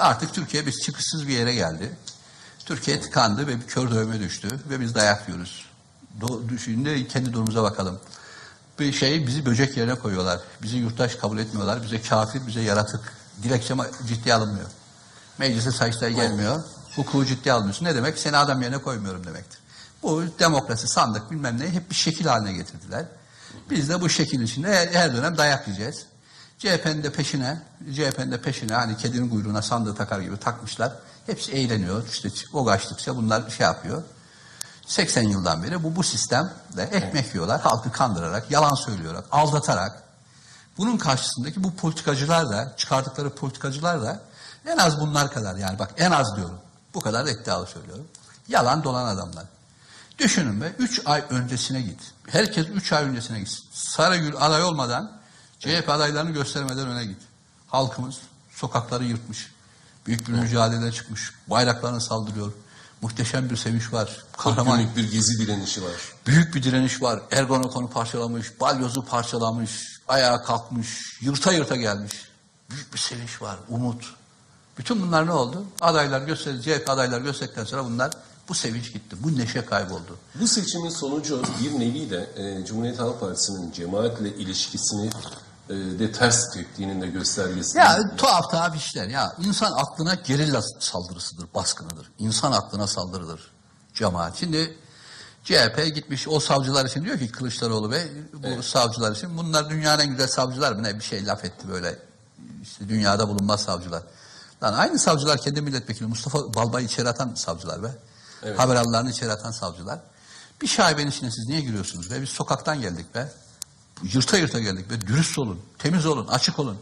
Artık Türkiye biz çıkışsız bir yere geldi. Türkiye tıkandı ve bir kör dövme düştü ve biz dayak yiyoruz. Do düşünde kendi durumumuza bakalım. Bir şey bizi böcek yerine koyuyorlar. Bizi yurttaş kabul etmiyorlar. Bize kafir, bize yaratık. Dilekçe ciddiye alınmıyor. Meclise sayıştay gelmiyor. Hukuku ciddiye almıyorsun. Ne demek? Seni adam yerine koymuyorum demektir. Bu demokrasi, sandık bilmem ne hep bir şekil haline getirdiler. Biz de bu şekil içinde her dönem dayak yiyeceğiz. CHP'nin de peşine, CHP'nin de peşine hani kedinin kuyruğuna sandığı takar gibi takmışlar. Hepsi eğleniyor. İşte o kaçtıkça bunlar bir şey yapıyor. 80 yıldan beri bu bu sistemde ekmek yiyorlar. Halkı kandırarak, yalan söylüyorlar, aldatarak. Bunun karşısındaki bu politikacılar da, çıkardıkları politikacılar da en az bunlar kadar yani bak en az diyorum. Bu kadar da iddialı söylüyorum. Yalan dolan adamlar. Düşünün be 3 ay öncesine git. Herkes 3 ay öncesine git. Sarıgül aday olmadan CHP adaylarını göstermeden öne git. Halkımız sokakları yırtmış. Büyük bir mücadeleye çıkmış. Bayraklarını saldırıyor. Muhteşem bir sevinç var. Kahraman Günlük bir gezi direnişi var. Büyük bir direniş var. Ergonokon'u parçalamış, balyozu parçalamış, ayağa kalkmış, yırta yırta gelmiş. Büyük bir sevinç var, umut. Bütün bunlar ne oldu? Adaylar gösterdi, CHP adaylar gösterdikten sonra bunlar bu sevinç gitti, bu neşe kayboldu. Bu seçimin sonucu bir nevi de e, Cumhuriyet Halk Partisi'nin cemaatle ilişkisini de ters teptiğinin de göstergesi. Ya tuhaf tuhaf işler. Ya insan aklına gerilla saldırısıdır, baskınıdır. İnsan aklına saldırıdır cemaat. Şimdi CHP gitmiş o savcılar için diyor ki Kılıçdaroğlu Bey bu savcılar için bunlar dünyanın en güzel savcılar mı ne bir şey laf etti böyle işte dünyada bulunmaz savcılar. Lan aynı savcılar kendi milletvekili Mustafa Balbay'ı içeri atan savcılar be. Evet. Haberallarını içeri atan savcılar. Bir şaibenin içine siz niye giriyorsunuz be? Biz sokaktan geldik be. Yırta yırta geldik be. Dürüst olun, temiz olun, açık olun.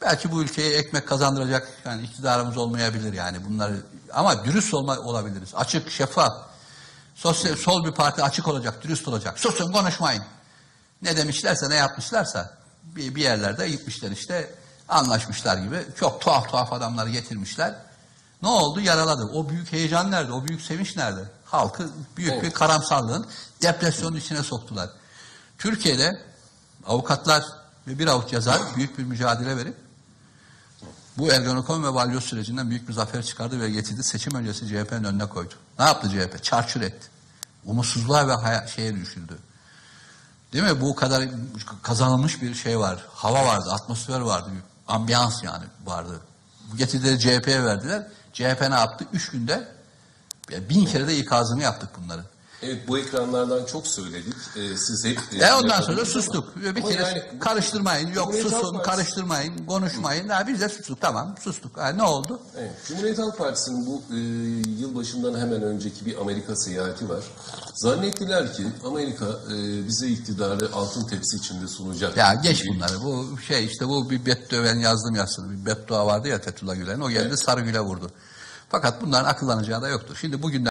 Belki bu ülkeye ekmek kazandıracak yani iktidarımız olmayabilir yani bunları ama dürüst olma olabiliriz. Açık, şeffaf. Sosyal, sol bir parti açık olacak, dürüst olacak. Susun konuşmayın. Ne demişlerse, ne yapmışlarsa bir, bir yerlerde gitmişler işte anlaşmışlar gibi. Çok tuhaf tuhaf adamları getirmişler. Ne oldu? Yaraladı. O büyük heyecan nerede? O büyük sevinç nerede? Halkı büyük bir Evet. karamsarlığın depresyonun içine soktular. Türkiye'de avukatlar ve bir avuç yazar büyük bir mücadele verip bu Ergenekon ve Balyoz sürecinden büyük bir zafer çıkardı ve getirdi. Seçim öncesi CHP'nin önüne koydu. Ne yaptı CHP? Çarçur etti. Umutsuzluğa ve şeye düşürdü. Değil mi? Bu kadar kazanılmış bir şey var. Hava vardı, atmosfer vardı. bir Ambiyans yani vardı. Bu getirdileri CHP'ye verdiler. CHP ne yaptı? Üç günde ya bin kere de ikazını yaptık bunların. Evet bu ekranlardan çok söyledik. E, siz hep... E ondan sonra sustuk. Bir kere yani- karıştırmayın. Yok Cumhuriyet Halk susun, Partisi- karıştırmayın, konuşmayın. Ha, biz de sustuk. Tamam sustuk. Ha, ne oldu? Evet, Cumhuriyet Halk Partisi'nin bu e, yılbaşından hemen önceki bir Amerika seyahati var. Zannettiler ki Amerika e, bize iktidarı altın tepsi içinde sunacak. Ya geç gibi. bunları. Bu şey işte bu bir beddua ben yazdım yazdım. Bir beddua vardı ya Fethullah Gülen'in. O geldi Sarıgül'e vurdu. Fakat bunların akıllanacağı da yoktur. Şimdi bugünden